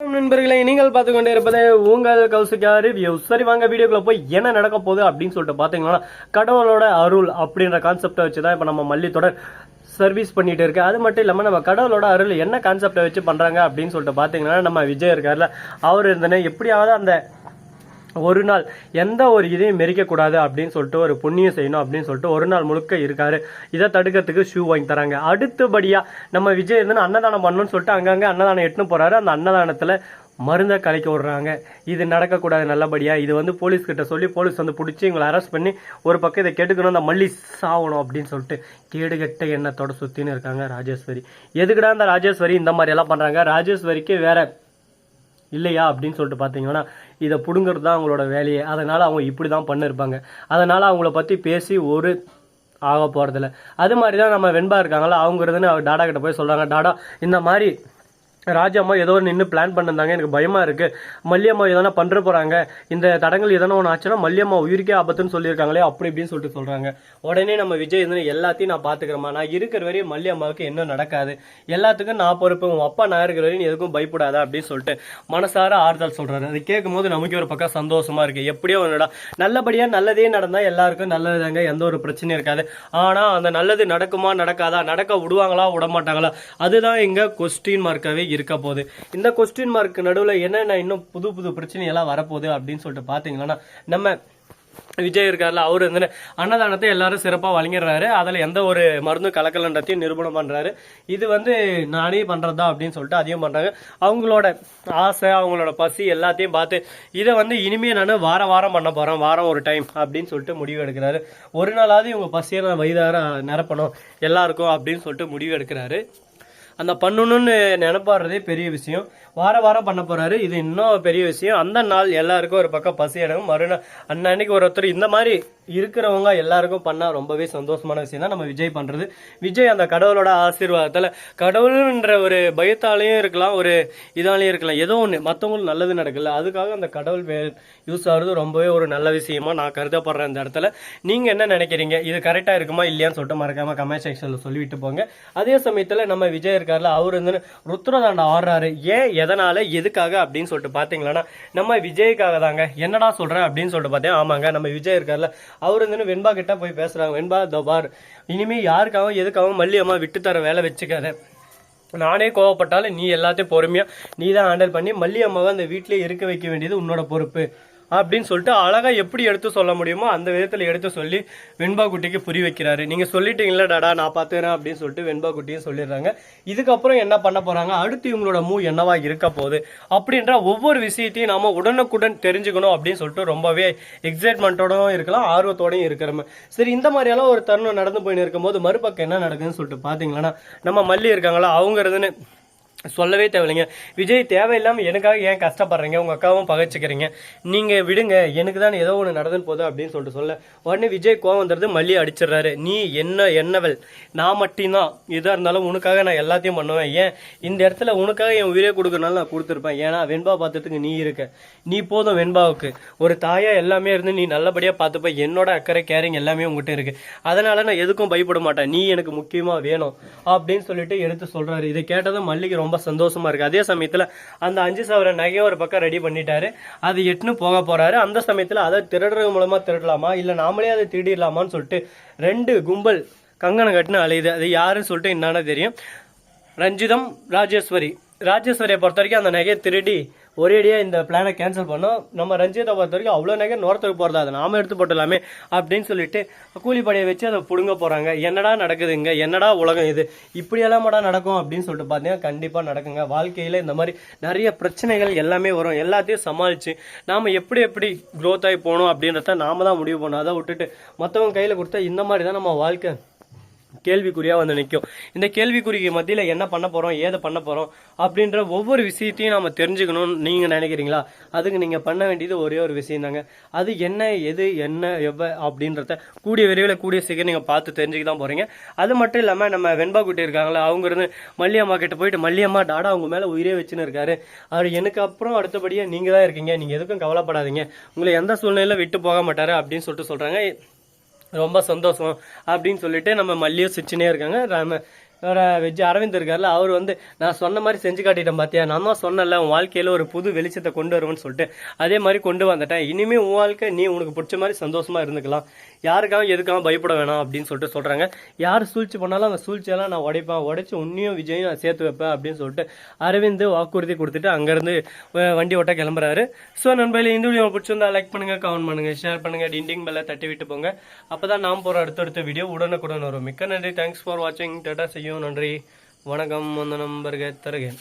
நண்பர்களை நீங்கள் பார்த்து கொண்டே இருப்பது உங்கள் கௌசிகா ரிவ்யூ சரி வாங்க வீடியோக்குள்ள போய் என்ன நடக்க போகுது அப்படின்னு சொல்லிட்டு பார்த்தீங்கன்னா கடவுளோட அருள் அப்படின்ற கான்செப்டை வச்சு தான் இப்போ நம்ம மல்லித்தொடர் சர்வீஸ் பண்ணிட்டு இருக்கு. அது மட்டும் இல்லாமல் நம்ம கடவுளோட அருள் என்ன கான்செப்டை வச்சு பண்ணுறாங்க அப்படின்னு சொல்லிட்டு பார்த்தீங்கன்னா நம்ம விஜய் இருக்கார்ல அவர் இருந்தனே எப்படியாவது அந்த ஒரு நாள் எந்த ஒரு இதையும் மெரிக்கக்கூடாது அப்படின்னு சொல்லிட்டு ஒரு புண்ணியம் செய்யணும் அப்படின்னு சொல்லிட்டு ஒரு நாள் முழுக்க இருக்காரு. இதை தடுக்கிறதுக்கு ஷூ வாங்கி தராங்க. அடுத்தபடியாக நம்ம விஜய் இருந்து அன்னதானம் பண்ணணும்னு சொல்லிட்டு அங்கங்கே அன்னதானம் எட்டுன்னு போகிறாரு அந்த அன்னதானத்தில் மருந்தை கலைக்க விடுறாங்க. இது நடக்கக்கூடாது நல்லபடியாக இது வந்து போலீஸ்கிட்ட சொல்லி போலீஸ் வந்து பிடிச்சி இவங்களை அரெஸ்ட் பண்ணி ஒரு பக்கம் இதை கெடுக்கணும் அந்த மல்லி சாகணும் அப்படின்னு சொல்லிட்டு கேடுகெட்ட எண்ணத்தோட சுற்றின்னு இருக்காங்க ராஜேஸ்வரி. எதுக்குடா அந்த ராஜேஸ்வரி இந்த மாதிரி எல்லாம் பண்ணுறாங்க ராஜேஸ்வரிக்கு வேற இல்லையா அப்படின்னு சொல்லிட்டு பார்த்தீங்கன்னா இதை பிடுங்கிறது தான் அவங்களோட வேலையே. அதனால் அவங்க இப்படி தான் பண்ணிருப்பாங்க. அதனால் அவங்கள பற்றி பேசி ஒரு ஆக போகிறதில்ல அது மாதிரி தான் நம்ம வெண்பா இருக்காங்களா அவங்க டாடா கிட்ட போய் சொல்கிறாங்க டாடா இந்த மாதிரி ராஜாம்மா ஏதோ நின்று பிளான் பண்ணிருந்தாங்க. எனக்கு பயமாக இருக்குது மல்லியம்மா எதனா பண்ணுற போகிறாங்க இந்த தடங்கள் எதனா ஒன்று ஆச்சுன்னா மல்லியம்மா உயிருக்கே ஆபத்துன்னு சொல்லியிருக்காங்களே அப்படி இப்படின்னு சொல்லிட்டு சொல்கிறாங்க உடனே நம்ம விஜய் வந்து எல்லாத்தையும் நான் பார்த்துக்கிறேம்மா நான் இருக்கிற வரையும் மல்லியம்மாவுக்கு என்ன நடக்காது. எல்லாத்துக்கும் நான் பொறுப்பு. உன் அப்பா நான் இருக்கிற வரையும் நீ எதுக்கும் பயப்படாத அப்படின்னு சொல்லிட்டு மனசார ஆறுதல் சொல்கிறாரு அது கேட்கும் போது நமக்கு ஒரு பக்கம் சந்தோஷமாக இருக்குது எப்படியோ ஒன்றுடா நல்லபடியாக நல்லதே நடந்தால் எல்லாருக்கும் நல்லதுதாங்க. எந்த ஒரு பிரச்சனையும் இருக்காது. ஆனால் அந்த நல்லது நடக்குமா நடக்காதா? நடக்க விடுவாங்களா விட மாட்டாங்களா அதுதான் எங்கள் கொஸ்டின் மார்க்காகவே இருக்க போகுது. இந்த கொஸ்டின் மார்க் நடுவில் என்னென்ன இன்னும் புது புது பிரச்சனையெல்லாம் வரப்போகுது அப்படின்னு சொல்லிட்டு பார்த்தீங்கன்னா நம்ம விஜய் இருக்கார்ல அவர் வந்து அன்னதானத்தை எல்லாரும் சிறப்பாக வழங்கிடுறாரு. அதில் எந்த ஒரு மருந்தும் கலக்கலன்றதையும் நிரூபணம் பண்ணுறாரு இது வந்து நானே பண்ணுறது தான் அப்படின்னு சொல்லிட்டு அதையும் பண்ணுறாங்க அவங்களோட ஆசை அவங்களோட பசி எல்லாத்தையும் பார்த்து இதை வந்து இனிமேல் நான் வார வாரம் பண்ண போகிறேன் வாரம் ஒரு டைம் அப்படின்னு சொல்லிட்டு முடிவு எடுக்கிறாரு. ஒரு நாளாவது இவங்க பசியை நான் வயதார நிரப்பணும் எல்லாருக்கும் அப்படின்னு சொல்லிட்டு முடிவு எடுக்கிறாரு. அந்த பண்ணணும்னு நினைப்பாடுறதே பெரிய விஷயம். வார வாரம் பண்ண போறாரு. இது இன்னும் பெரிய விஷயம். அந்த நாள் எல்லாருக்கும் ஒரு பக்கம் பசி அடங்கும். மறுநாள் அன்னன்னைக்கு ஒருத்தர் இந்த மாதிரி இருக்கிறவங்க எல்லாருக்கும் பண்ணால் ரொம்பவே சந்தோஷமான விஷயம் தான் நம்ம விஜய் பண்றது. விஜய் அந்த கடவுளோட ஆசீர்வாதத்தில் கடவுள்ன்ற ஒரு பயத்தாலையும் இருக்கலாம் ஒரு இதாலையும் இருக்கலாம். ஏதோ ஒன்று மற்றவங்களுக்கு நல்லது நடக்கல. அதுக்காக அந்த கடவுள் யூஸ் ஆகுறது ரொம்பவே ஒரு நல்ல விஷயமா நான் கருதப்படுறேன் இந்த இடத்துல. நீங்க என்ன நினைக்கிறீங்க? இது கரெக்டாக இருக்குமா? இல்லையான்னு சொல்லிட்டு மறக்காம கமெண்ட் செக்ஷனில் சொல்லிவிட்டு போங்க. அதே சமயத்தில் நம்ம விஜய் இருக்கார்ல அவர் வந்து ருத்ரதாண்டம் ஆடுறாரு. ஏன் எதனால எதுக்காக அப்படின்னு சொல்லிட்டு பாத்தீங்களன்னா நம்ம விஜய்க்காக தாங்க. என்னடா சொல்றேன் அப்படின்னு சொல்லிட்டு பார்த்தேன் ஆமாங்க நம்ம விஜய் இருக்கார்ல. அவர் வந்து வெண்பா கிட்ட போய் பேசுறாங்க. வெண்பா தபார் இனிமே யாருக்காகவும் எதுக்காகவும் மல்லி அம்மா விட்டு தர வேலை வச்சுக்காத. நானே கோவப்பட்டாலும் நீ எல்லாத்தையும் பொறுமையா நீ தான் ஹேண்டில் பண்ணி மல்லி அம்மாவை அந்த வீட்டிலே இருக்க வைக்க வேண்டியது உன்னோட பொறுப்பு. அப்படின்னு சொல்லிட்டு அழகா எப்படி எடுத்து சொல்ல முடியுமோ அந்த விதத்துல எடுத்து சொல்லி வெண்பா குட்டிக்கு புரி வைக்கிறாரு. நீங்க சொல்லிட்டீங்களா டாடா நான் பாத்துக்கிறேன் அப்படின்னு சொல்லிட்டு வெண்பா குட்டியும் சொல்லிடுறாங்க. இதுக்கப்புறம் என்ன பண்ண போறாங்க? அடுத்து இவங்களோட மூவ் என்னவா இருக்க போகுது? அப்படின்ற ஒவ்வொரு விஷயத்தையும் நாம உடனுக்குடன் தெரிஞ்சுக்கணும் அப்படின்னு சொல்லிட்டு ரொம்பவே எக்ஸைட்மெண்ட்டோடவும் இருக்கலாம் ஆர்வத்தோடையும் இருக்கிறோம். சரி இந்த மாதிரியெல்லாம் ஒரு தருணம் நடந்து போயின்னு இருக்கும்போது மறுபக்கம் என்ன நடக்குதுன்னு சொல்லிட்டு பாத்தீங்கன்னா நம்ம மல்லி இருக்காங்களா அவங்க இருந்துன்னு சொல்லவே தேவையில்லைங்க. விஜய் தேவையில்லாமல் எனக்காக ஏன் கஷ்டப்படுறீங்க? உங்கள் அக்காவும் பகைச்சிக்கிறீங்க. நீங்கள் விடுங்க. எனக்கு தான் ஏதோ ஒன்று நடந்துன்னு போதும் அப்படின்னு சொல்லிட்டு சொல்ல. உடனே விஜய் கோவம் வந்துடுது மல்லி அடிச்சிடுறாரு. நீ என்ன என்னவள் நான் மட்டும்தான். இதாக இருந்தாலும் உனக்காக நான் எல்லாத்தையும் பண்ணுவேன். ஏன்? இந்த இடத்துல உனக்காக என் உயிரே கொடுக்கறனால நான் கொடுத்துருப்பேன். ஏன்னா வெண்பா பார்த்துட்டுக்கு நீ இருக்க. நீ போதும் வெண்பாவுக்கு. ஒரு தாயாக எல்லாமே இருந்து நீ நல்லபடியாக பார்த்துப்ப. என்னோட அக்கறை கேரிங் எல்லாமே உங்ககிட்ட இருக்கு. அதனால நான் எதுக்கும் பயப்பட மாட்டேன். நீ எனக்கு முக்கியமாக வேணும் அப்படின்னு சொல்லிட்டு எடுத்து சொல்கிறாரு இதை கேட்டதும் மல்லிக்கு ரொம்ப ரொம்ப சந்தோஷமா இருக்கு. அதே சமயத்துல அந்த அஞ்சு சவர நகையை ஒரு பக்கம் ரெடி பண்ணிட்டாரு. அது எட்டுன்னு போக போறாரு. அந்த சமயத்துல அதை திருடுறது மூலமா திருடலாமா? இல்ல நாமளே அதை திருடிடலாமான்னு சொல்லிட்டு ரெண்டு கும்பல் கங்கணம் கட்டுன்னு அலையுது. அது யாருன்னு சொல்லிட்டு என்னன்னா தெரியும். ரஞ்சிதம் ராஜேஸ்வரி. ராஜேஸ்வரியை பொறுத்த வரைக்கும் அந்த நகையை திருடி ஒரேடியாக இந்த பிளானை கேன்சல் பண்ணோம். நம்ம ரஞ்சித்தை பொறுத்த வரைக்கும் அவ்வளோ நேரம் நோரத்துக்கு போகிறதா அதை நாம எடுத்து போட்டலாமே அப்படின்னு சொல்லிட்டு கூலிப்படையை வச்சு அதை பிடுங்க போகிறாங்க என்னடா நடக்குதுங்க? என்னடா உலகம் இது? இப்படியெல்லாம் மடா நடக்கும் அப்படின்னு சொல்லிட்டு பார்த்தீங்கன்னா கண்டிப்பாக நடக்குங்க. வாழ்க்கையில் இந்த மாதிரி நிறைய பிரச்சனைகள் எல்லாமே வரும். எல்லாத்தையும் சமாளித்து நாம் எப்படி எப்படி க்ரோத் ஆகி போகணும் அப்படின்றத நாம தான் முடிவு பண்ணோம் அதை விட்டுட்டு மற்றவங்க கையில் கொடுத்தா இந்த மாதிரி தான் நம்ம வாழ்க்கை. கேள்விக்குறியாக வந்து நிற்கும் இந்த கேள்விக்குறிக்கு மத்தியில் என்ன பண்ண போகிறோம் ஏதை பண்ண போகிறோம் அப்படின்ற ஒவ்வொரு விஷயத்தையும் நம்ம தெரிஞ்சுக்கணும்னு நீங்கள் நினைக்கிறீங்களா? அதுக்கு நீங்கள் பண்ண வேண்டியது ஒரே ஒரு விஷயம் தாங்க அது என்ன எது என்ன எவ்வ அப்படின்றத கூடிய விரைவில் கூடிய சீக்கிரம் நீங்கள் பார்த்து தெரிஞ்சுக்க தான் போகிறீங்க அது மட்டும் இல்லாமல் நம்ம வெண்பா குட்டி இருக்காங்களா அவங்க இருந்து மல்லியம்மா கிட்ட போயிட்டு மல்லியம்மா டாடா அவங்க மேலே உயிரே வச்சுன்னு இருக்காரு. அவர் எனக்கு அப்புறம் அடுத்தபடியாக நீங்கள் தான் இருக்கீங்க. நீங்கள் எதுக்கும் கவலைப்படாதீங்க. உங்களை எந்த சூழ்நிலையில் விட்டு போக மாட்டார் அப்படின்னு சொல்லிட்டு சொல்கிறாங்க ரொம்ப சந்தோஷம் அப்படின்னு சொல்லிட்டு நம்ம மல்லியும் சிரிச்சுனே இருக்காங்க. நம்ம வெஜ் அரவிந்த் இருக்கார்ல அவர் வந்து நான் சொன்ன மாதிரி செஞ்சு காட்டிட்டேன் பாத்தியா. நான் சொன்னல உன் வாழ்க்கையில ஒரு புது வெளிச்சத்தை கொண்டு வருவேன்னு சொல்லிட்டு. அதே மாதிரி கொண்டு வந்துட்டேன். இனிமே உன் வாழ்க்கை நீ உனக்கு பிடிச்ச மாதிரி சந்தோஷமா இருந்துக்கலாம். யாருக்காகவும் எதுக்காகவும் பயப்பட வேணாம் அப்படின்னு சொல்லிட்டு சொல்றாங்க. யார் சூழ்ச்சி பண்ணாலும் அந்த சூழ்ச்சியெல்லாம் நான் உடைப்பேன். உடைச்சு உன்னையும் விஜயும் நான் சேர்த்து வைப்பேன் அப்படின்னு சொல்லிட்டு அரவிந்த் வாக்குறுதி கொடுத்துட்டு அங்கேருந்து வண்டி ஓட்ட கிளம்புறாரு. ஸோ நண்பர்களே இந்த வீடியோ பிடிச்சிருந்தா லைக் பண்ணுங்க கமெண்ட் பண்ணுங்க ஷேர் பண்ணுங்க டிண்டிங் பெல்ல தட்டி விட்டு போங்க. அப்பதான் நாம் போற அடுத்தடுத்த வீடியோ உடனுக்குடன் வரும். மிக்க நன்றி. தேங்க்ஸ் ஃபார் வாட்சிங் டேட்டா செய்யும் நன்றி வணக்கம் வந்தனம் பருக தருகேன்